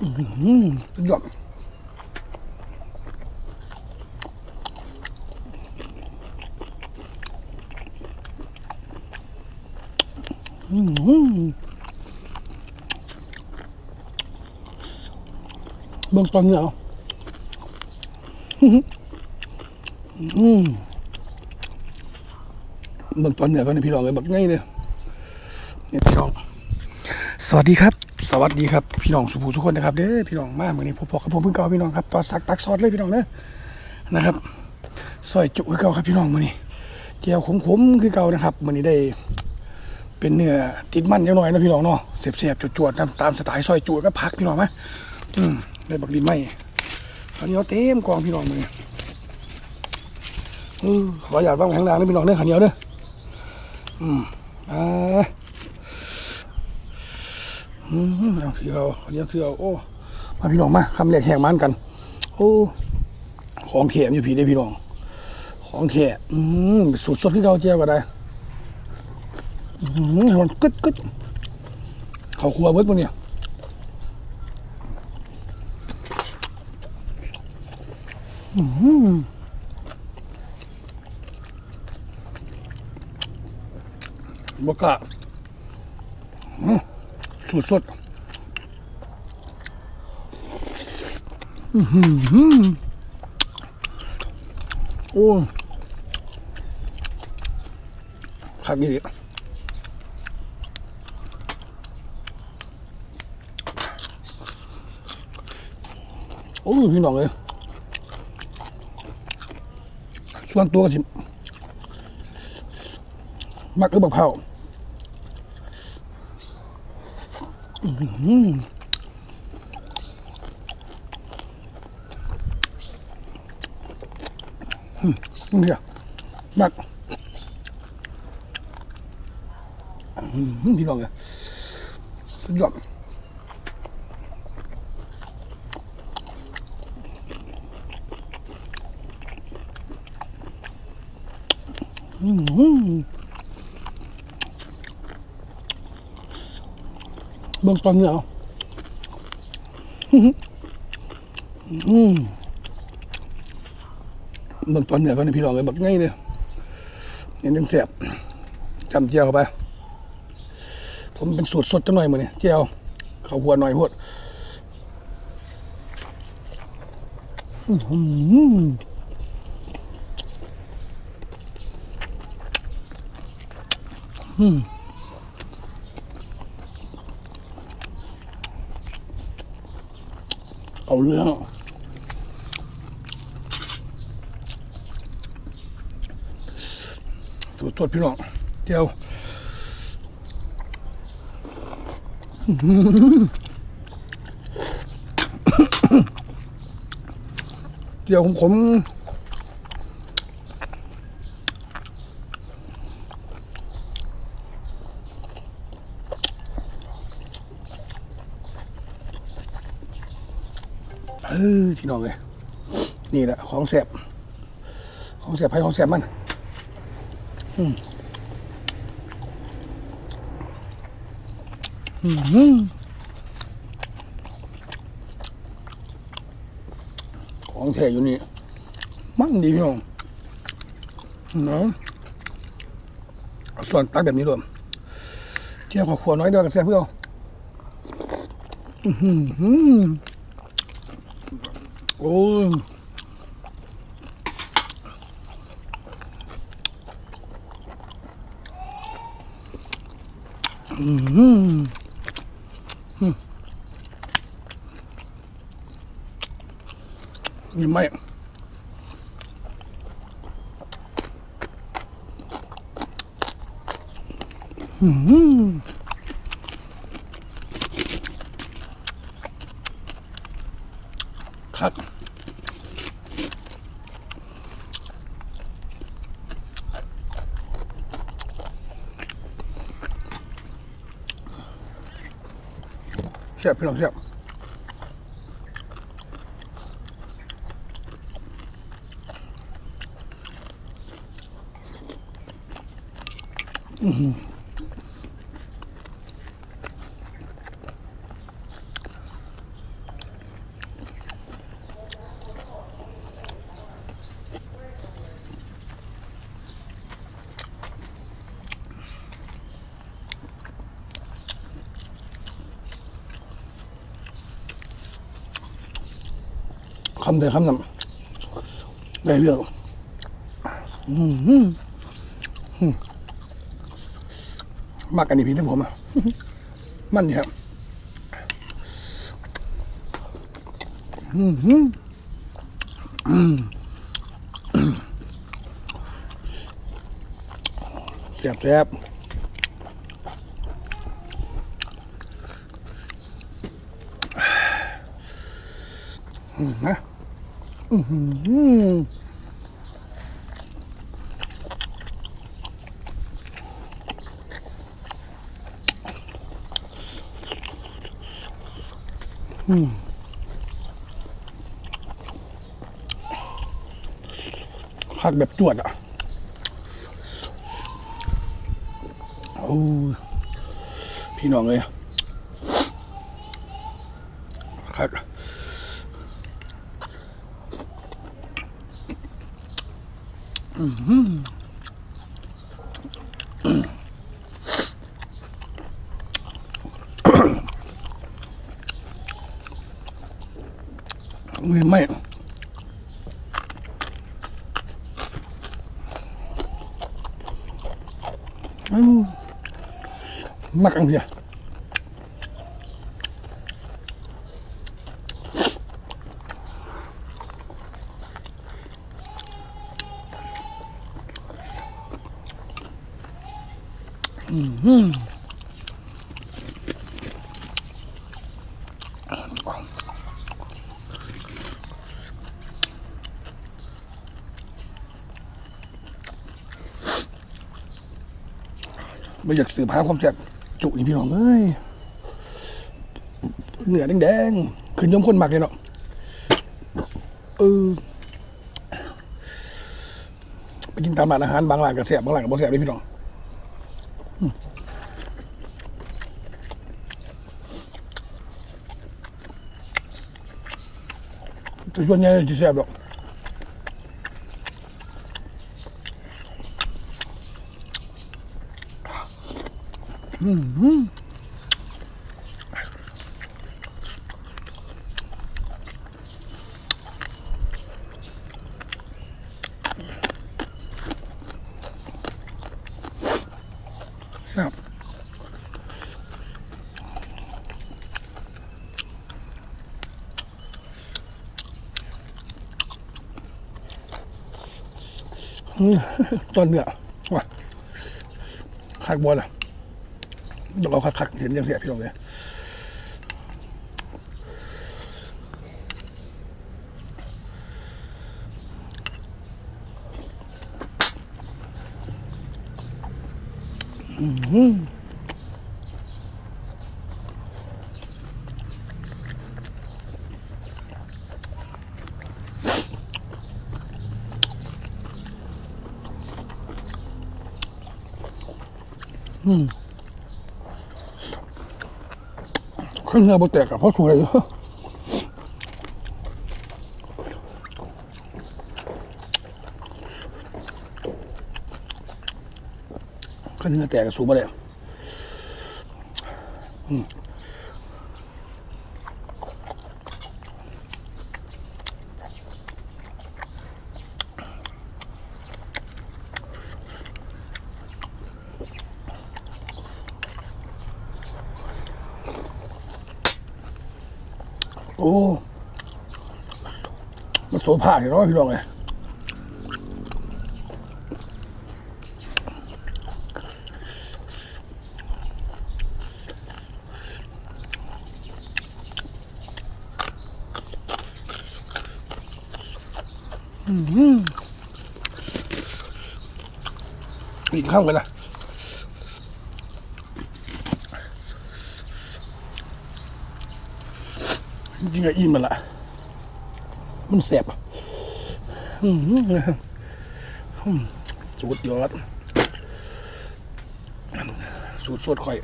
สุดยอดอืมเบื้องต้นเนี่ยอืมเบื้องต้นเนี่ยก็ในพี่น้องเลยแบบง่ายเลยเนี่ยพี่น้อง สวัสดีครับ สวัสดีครับพี่น้องสุภูทุกคนนะครับเด้อพี่น้องมาเมื่อนี้ผมพอกกับผมเพิ่งเก่าพี่น้องครับตอนสักตักซอสเลยพี่น้องเด้อนะครับซอยจุคือเก่าครับพี่น้องมื่อนี้เจียวขมๆคือเก่านะครับเมื่อนี้ได้ เป็นเนื้อติดมันจังหน่อยนะพี่น้องเนาะเสียบๆจวดๆตามตามสไตล์ซอยจุก็พักพี่น้องไหมอืมได้บักดินไหมคราวนี้เอาเต็มกองพี่น้องมือนี้เออขออยากว่างแข็งแรงนะพี่น้องเด้อขันเหนียวเด้ออืมอ่า อืมเอาพี่เอาเลี้ยงพี่เอาโอ้มาพี่น้องมาคำแรกแหกมันกัน โอ้ ของแขมอยู่พี่ได้พี่น้อง ของแขมอืมสูตรสดที่เราเจียวก็ได้อืมมันกึดกึดเขาครัวเบิดพวกเนี่ยอืมบกล้าอืม สูตรสดโอ้ขัดนี่ดิโอ้พี่น้องเลยส่วนตัวก็สิมักกับบักเผา นี่อะมักอืมพี่น้องเลยสุดยอดอืม เบื้องต้นเนี่ยอืมเบื้องต้นเนี่ยก็ในพี่น้องเลยแบบง่ายเลยเนี่ยยังเสียบจำเจียวเข้าไป ผมเป็นสูตรสดจังหน่อยมือนี่เจียวเขาหัวหน่อยพวดอืม เอาเรื่องสูตรสดพี่น้องเจียวเจียวของผมเออพี่ น้องเลยนี่แหละของแสบของแสบไผ่ของแสบมันอืมของแท้อยู่นี่มันดีพี่น้องเนาะส่วนตักแบบนี้ด้วยเจียวขอขวน้อยเดียกันแซ่บเพื่อนอื้ อหือโอ้ยอื้อหือนี่ไม่ ครับเสียบพี่น้องเสียบอือ คำแต่คำนำได้เรื่องมากอันนี้พี่ที่ผมอะ มันเนี่ยครับอืมอืมอืมแซ่บแซ่บนะ อืมคักแบบจวดอะโอ้พี่น้องเลยคัก มือไม่อืมมักอันเดีย ไม่อยากสืบหาความแซ่บจุนี่พี่น้องเอ้ยเหนือแดงๆขึ้นยมคนหมักเลยเนาะเออไปกินตามร้านอาหารบางร้านก็แซ่บบางร้านก็บ่แซ่บเลยพี่น้อง อืมแต่ส่วนใหญ่จะแซ่บดอก ครับอืม ตอนเนื้อว่ะคักบอลอะต้องเอาคักๆเห็นยังเสียพี่น้องเลยอืม ข้างเนื้อบดแตกอะเพราะสวยอยู่เครื่องเนื้อแตกก็สูงมาเลยอืมโอ้ มันโสภาเนี่ยเนาะพี่น้องเลยอีกข้างไปนะจริงๆอิ่มมันละ มันแสบสูตรยอด สูตรสดข่อย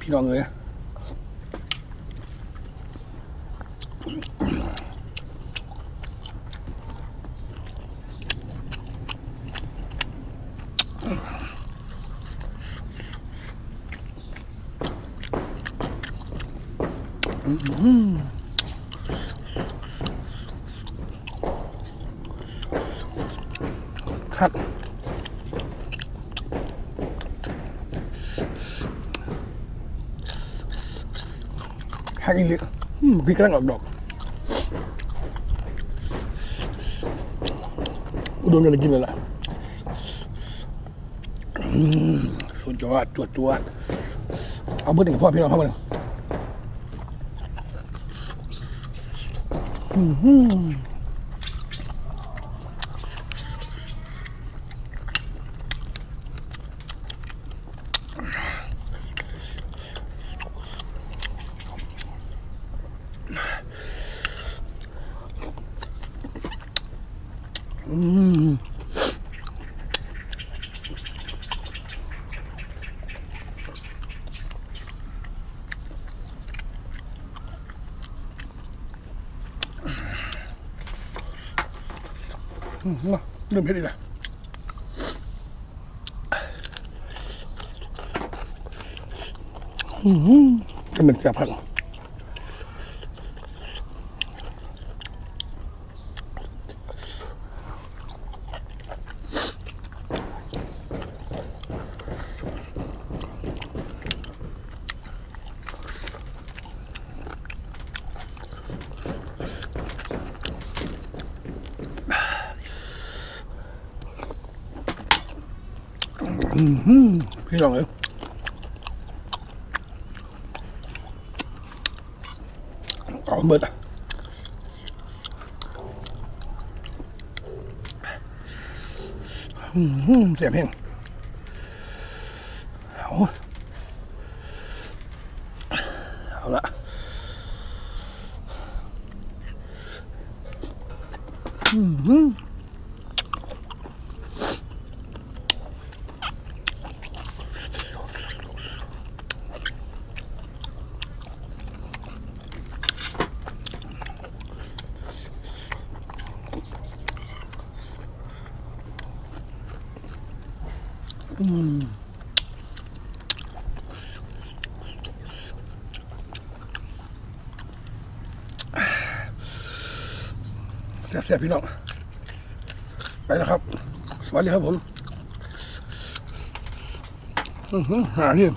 พี่น้องเลยหั กอีกเลยพี่กำลังออกดอกอุดมกันเลยกินเลยล่ะสุดยอดจวดจวดเอาเบอร์หนึ่งพ่อพี่น้องเข้ามาหนึ่งอืม มาเริ่มเผ็ดอีกแล้วอืมกำลังจะพัก พี่น้องเอ้ยเอาเบิดอะเสียบแห้งเอาเอาละอืม แซ่บๆพี่น้องไปแล้วครับ สวัสดีครับผม อือหือหาที่